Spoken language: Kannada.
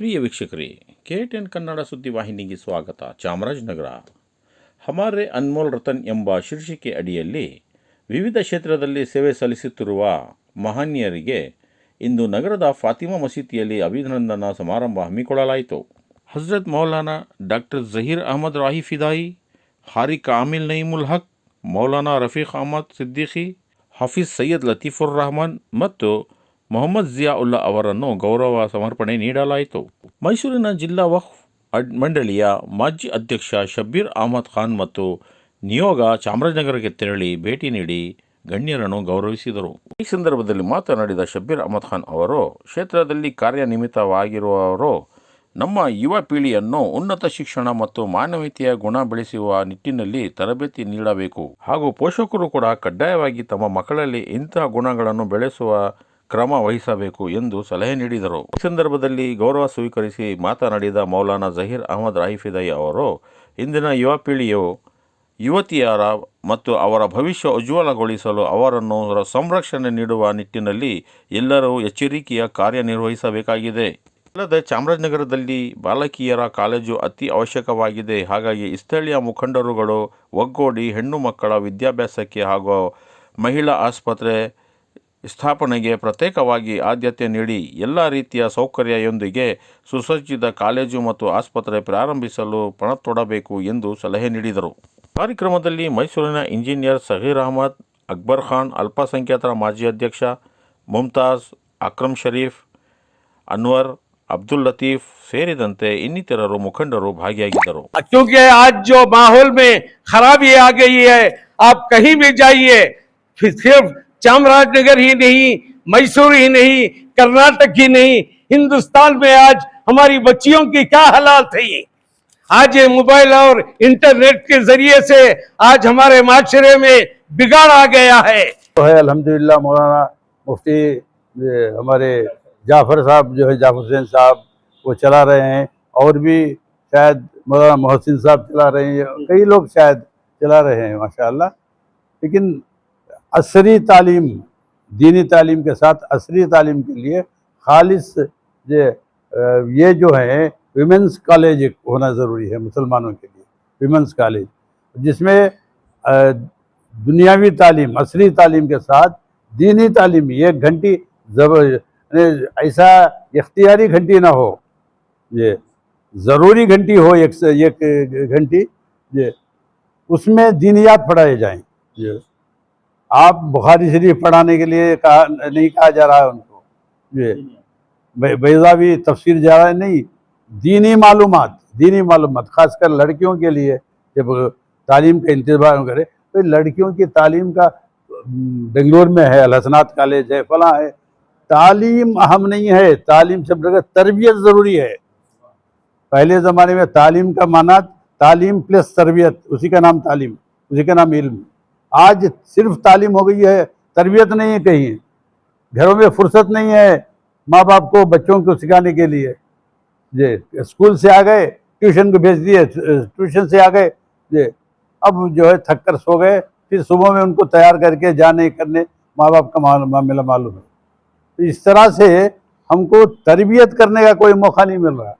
ಪ್ರಿಯ ವೀಕ್ಷಕರೇ, ಕೆ ಟೆನ್ ಕನ್ನಡ ಸುದ್ದಿವಾಹಿನಿಗೆ ಸ್ವಾಗತ. ಚಾಮರಾಜನಗರ. ಹಮಾರೆ ಅನ್ಮೋಲ್ ರತನ್ ಎಂಬ ಶೀರ್ಷಿಕೆ ಅಡಿಯಲ್ಲಿ ವಿವಿಧ ಕ್ಷೇತ್ರದಲ್ಲಿ ಸೇವೆ ಸಲ್ಲಿಸುತ್ತಿರುವ ಮಹನೀಯರಿಗೆ ಇಂದು ನಗರದ ಫಾತಿಮಾ ಮಸೀದಿಯಲ್ಲಿ ಅಭಿನಂದನಾ ಸಮಾರಂಭ ಹಮ್ಮಿಕೊಳ್ಳಲಾಯಿತು. ಹಜರತ್ ಮೌಲಾನಾ ಡಾಕ್ಟರ್ ಜಹೀರ್ ಅಹಮದ್ ರಾಹಿ ಫಿದಾಯಿ, ಹಾರಿಕ್ ಆಮಿಲ್ ನಯೀಮುಲ್ ಹಕ್, ಮೌಲಾನಾ ರಫೀಕ್ ಅಹಮದ್ ಸಿದ್ದಿಖಿ, ಹಫೀಜ್ ಸೈಯದ್ ಲತೀಫುರ್ ರಹಮಾನ್ ಮತ್ತು ಮೊಹಮ್ಮದ್ ಜಿಯಾ ಉಲ್ಲಾ ಅವರನ್ನು ಗೌರವ ಸಮರ್ಪಣೆ ನೀಡಲಾಯಿತು. ಮೈಸೂರಿನ ಜಿಲ್ಲಾ ವಕ್ಫ್ ಮಂಡಳಿಯ ಮಾಜಿ ಅಧ್ಯಕ್ಷ ಶಬ್ಬೀರ್ ಅಹಮದ್ ಖಾನ್ ಮತ್ತು ನಿಯೋಗ ಚಾಮರಾಜನಗರಕ್ಕೆ ತೆರಳಿ ಭೇಟಿ ನೀಡಿ ಗಣ್ಯರನ್ನು ಗೌರವಿಸಿದರು. ಈ ಸಂದರ್ಭದಲ್ಲಿ ಮಾತನಾಡಿದ ಶಬ್ಬೀರ್ ಅಹಮದ್ ಖಾನ್ ಅವರು, ಕ್ಷೇತ್ರದಲ್ಲಿ ಕಾರ್ಯನಿಮಿತ್ತವಾಗಿರುವವರು ನಮ್ಮ ಯುವ ಪೀಳಿಯನ್ನು ಉನ್ನತ ಶಿಕ್ಷಣ ಮತ್ತು ಮಾನವೀಯತೆಯ ಗುಣ ಬೆಳೆಸುವ ನಿಟ್ಟಿನಲ್ಲಿ ತರಬೇತಿ ನೀಡಬೇಕು. ಹಾಗೂ ಪೋಷಕರು ಕೂಡ ಕಡ್ಡಾಯವಾಗಿ ತಮ್ಮ ಮಕ್ಕಳಲ್ಲಿ ಇಂತಹ ಗುಣಗಳನ್ನು ಬೆಳೆಸುವ ಕ್ರಮ ವಹಿಸಬೇಕು ಎಂದು ಸಲಹೆ ನೀಡಿದರು. ಈ ಸಂದರ್ಭದಲ್ಲಿ ಗೌರವ ಸ್ವೀಕರಿಸಿ ಮಾತನಾಡಿದ ಮೌಲಾನಾ ಜಹೀರ್ ಅಹಮದ್ ರಾಹಿಫಿದಯ್ ಅವರು, ಇಂದಿನ ಯುವ ಪೀಳಿಯು ಯುವತಿಯರ ಮತ್ತು ಅವರ ಭವಿಷ್ಯ ಉಜ್ವಲಗೊಳಿಸಲು ಅವರನ್ನು ಸಂರಕ್ಷಣೆ ನೀಡುವ ನಿಟ್ಟಿನಲ್ಲಿ ಎಲ್ಲರೂ ಎಚ್ಚರಿಕೆಯ ಕಾರ್ಯನಿರ್ವಹಿಸಬೇಕಾಗಿದೆ. ಅಲ್ಲದೆ ಚಾಮರಾಜನಗರದಲ್ಲಿ ಬಾಲಕಿಯರ ಕಾಲೇಜು ಅತಿ ಅವಶ್ಯಕವಾಗಿದೆ. ಹಾಗಾಗಿ ಸ್ಥಳೀಯ ಮುಖಂಡರುಗಳು ಒಗ್ಗೂಡಿ ಹೆಣ್ಣು ಮಕ್ಕಳ ವಿದ್ಯಾಭ್ಯಾಸಕ್ಕೆ ಹಾಗೂ ಮಹಿಳಾ ಆಸ್ಪತ್ರೆ ಸ್ಥಾಪನೆಗೆ ಪ್ರತ್ಯೇಕವಾಗಿ ಆದ್ಯತೆ ನೀಡಿ ಎಲ್ಲ ರೀತಿಯ ಸೌಕರ್ಯದೊಂದಿಗೆ ಸುಸಜ್ಜಿತ ಕಾಲೇಜು ಮತ್ತು ಆಸ್ಪತ್ರೆ ಪ್ರಾರಂಭಿಸಲು ಪಣತೊಡಬೇಕು ಎಂದು ಸಲಹೆ ನೀಡಿದರು ಕಾರ್ಯಕ್ರಮದಲ್ಲಿ ಮೈಸೂರಿನ ಇಂಜಿನಿಯರ್ ಸಹೀರ್ ಅಹಮದ್ ಅಕ್ಬರ್ ಖಾನ್ ಅಲ್ಪಸಂಖ್ಯಾತರ ಮಾಜಿ ಅಧ್ಯಕ್ಷ ಮುಮ್ತಾಜ್ ಅಕ್ರಮ್ ಶರೀಫ್ ಅನ್ವರ್ ಅಬ್ದುಲ್ ಲತೀಫ್ ಸೇರಿದಂತೆ ಇನ್ನಿತರರು ಮುಖಂಡರು ಭಾಗಿಯಾಗಿದ್ದರು क्योंकि आज जो माहौल में खराबी आ गई है आप कहीं भी जाइए फिर सिर्फ چامراج نگر ہی نہیں، میسور ہی نہیں، کرناٹک ہی نہیں، ہندوستان میں آج ہماری بچیوں کی کیا حالات ہے آج یہ موبائل اور انٹرنیٹ کے ذریعے سے آج ہمارے معاشرے میں بگاڑ آ گیا ہے۔ تو ہے، الحمدللہ، مولانا مفتی ہمارے جعفر صاحب جو ہے، جعفر حسین صاحب، وہ چلا رہے ہیں۔ اور بھی شاید مولانا محسن صاحب چلا رہے ہیں کئی لوگ شاید چلا رہے ہیں، ماشاءاللہ۔ لیکن عصری تعلیم، دینی تعلیم کے ساتھ عصری تعلیم کے لیے خالص یہ جو ہے ویمنس کالج ہونا ضروری ہے مسلمانوں کے لیے ویمنس کالج۔ جس میں دنیاوی تعلیم، عصری تعلیم کے ساتھ دینی تعلیم، یہ گھنٹی یعنی ایسا اختیاری گھنٹی نہ ہو، یہ ضروری گھنٹی ہو ایک گھنٹی، یہ اس میں دینیات پڑھائے جائیں، یہ آپ بخاری شریف پڑھانے کے لیے کہا نہیں کہا جا رہا ہے ان کو۔ جی بیضا بھی تفسیر جا رہا ہے نہیں۔ دینی معلومات دینی معلومات خاص کر لڑکیوں کے لیے جب تعلیم کا انتظام کرے تو لڑکیوں کی تعلیم کا بنگلور میں ہے الحسنات کالج ہے فلاں ہے۔ تعلیم اہم نہیں ہے تعلیم سے تربیت ضروری ہے۔ پہلے زمانے میں تعلیم کا معنی تعلیم پلس تربیت اسی کا نام تعلیم اسی کا نام علم۔ آج صرف تعلیم ہو گئی ہے، تربیت نہیں ہے کہیں۔ گھروں میں فرصت نہیں ہے ماں باپ کو، بچوں کو سکھانے کے لیے۔ جی اسکول سے آ گئے، ٹیوشن کو بھیج دیے، ٹیوشن سے آ گئے۔ جی اب جو ہے تھک کر سو گئے۔ پھر صبح میں ان کو تیار کر کے جانے، کرنے ماں باپ کا معاملہ معلوم ہے۔ اس طرح سے ہم کو تربیت کرنے کا کوئی موقع نہیں مل رہا۔